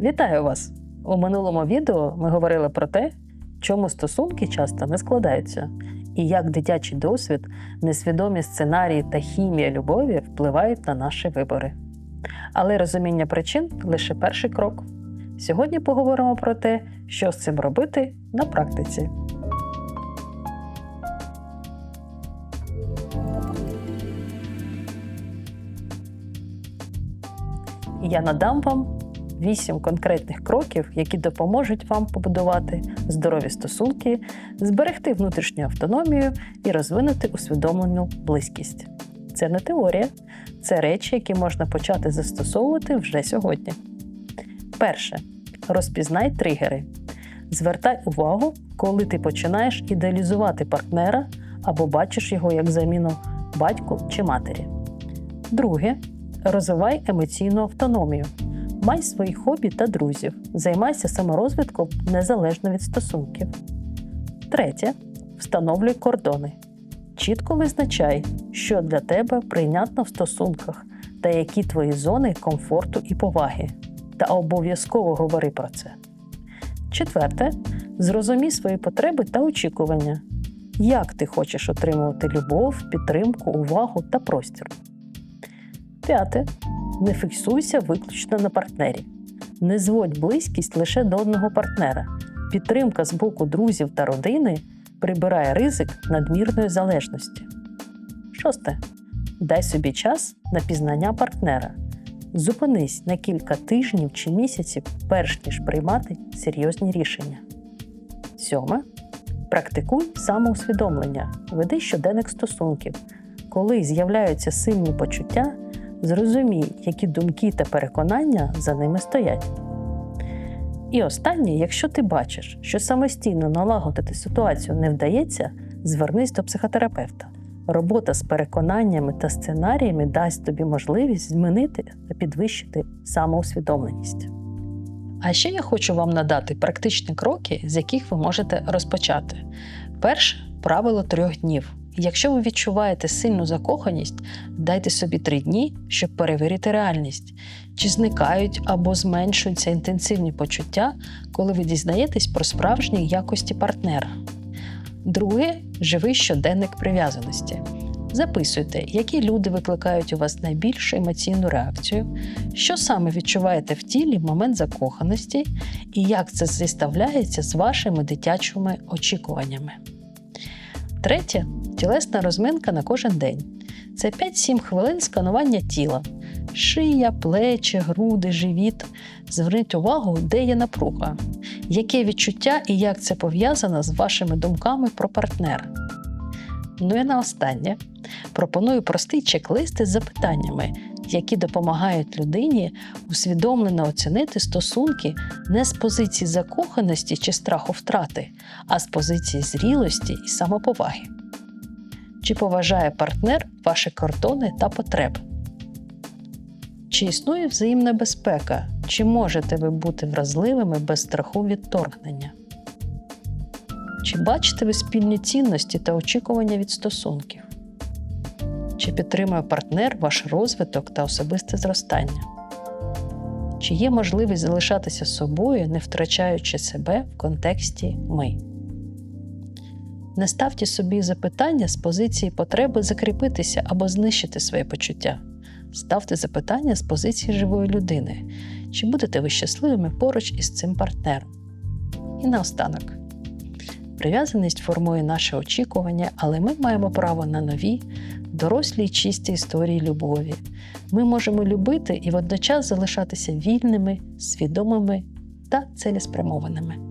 Вітаю вас! У минулому відео ми говорили про те, чому стосунки часто не складаються, і як дитячий досвід, несвідомі сценарії та хімія любові впливають на наші вибори. Але розуміння причин лише перший крок. Сьогодні поговоримо про те, що з цим робити на практиці. Я надам вам вісім конкретних кроків, які допоможуть вам побудувати здорові стосунки, зберегти внутрішню автономію і розвинути усвідомлену близькість. Це не теорія, це речі, які можна почати застосовувати вже сьогодні. Перше. Розпізнай тригери. Звертай увагу, коли ти починаєш ідеалізувати партнера або бачиш його як заміну батьку чи матері. Друге. Розвивай емоційну автономію. Май свої хобі та друзів. Займайся саморозвитком незалежно від стосунків. Третє. Встановлюй кордони. Чітко визначай, що для тебе прийнятно в стосунках та які твої зони комфорту і поваги. Та обов'язково говори про це. Четверте. Зрозумій свої потреби та очікування. Як ти хочеш отримувати любов, підтримку, увагу та простір. П'яте. Не фіксуйся виключно на партнері. Не зводь близькість лише до одного партнера. Підтримка з боку друзів та родини прибирає ризик надмірної залежності. Шосте. Дай собі час на пізнання партнера. Зупинись на кілька тижнів чи місяців, перш ніж приймати серйозні рішення. Сьоме. Практикуй самоусвідомлення. Веди щоденник стосунків. Коли з'являються сильні почуття, зрозумій, які думки та переконання за ними стоять. І останнє, якщо ти бачиш, що самостійно налагодити ситуацію не вдається, звернись до психотерапевта. Робота з переконаннями та сценаріями дасть тобі можливість змінити та підвищити самоусвідомленість. А ще я хочу вам надати практичні кроки, з яких ви можете розпочати. Перше правило трьох днів. Якщо ви відчуваєте сильну закоханість, дайте собі три дні, щоб перевірити реальність, чи зникають або зменшуються інтенсивні почуття, коли ви дізнаєтесь про справжні якості партнера. Друге живий щоденник прив'язаності. Записуйте, які люди викликають у вас найбільшу емоційну реакцію, що саме відчуваєте в тілі в момент закоханості, і як це зіставляється з вашими дитячими очікуваннями. Третє тілесна розминка на кожен день. Це 5-7 хвилин сканування тіла, шия, плечі, груди, живіт. Зверніть увагу, де є напруга, яке відчуття і як це пов'язано з вашими думками про партнера. Ну і на останнє пропоную простий чек-лист із запитаннями, які допомагають людині усвідомлено оцінити стосунки не з позиції закоханості чи страху втрати, а з позиції зрілості і самоповаги. Чи поважає партнер ваші кордони та потреби? Чи існує взаємна безпека? Чи можете ви бути вразливими без страху відторгнення? Чи бачите ви спільні цінності та очікування від стосунків? Чи підтримує партнер ваш розвиток та особисте зростання? Чи є можливість залишатися собою, не втрачаючи себе в контексті ми? Не ставте собі запитання з позиції потреби закріпитися або знищити своє почуття. Ставте запитання з позиції живої людини, чи будете ви щасливими поруч із цим партнером. І наостанок. Прив'язаність формує наше очікування, але ми маємо право на нові, дорослі й чисті історії любові. Ми можемо любити і водночас залишатися вільними, свідомими та цілеспрямованими.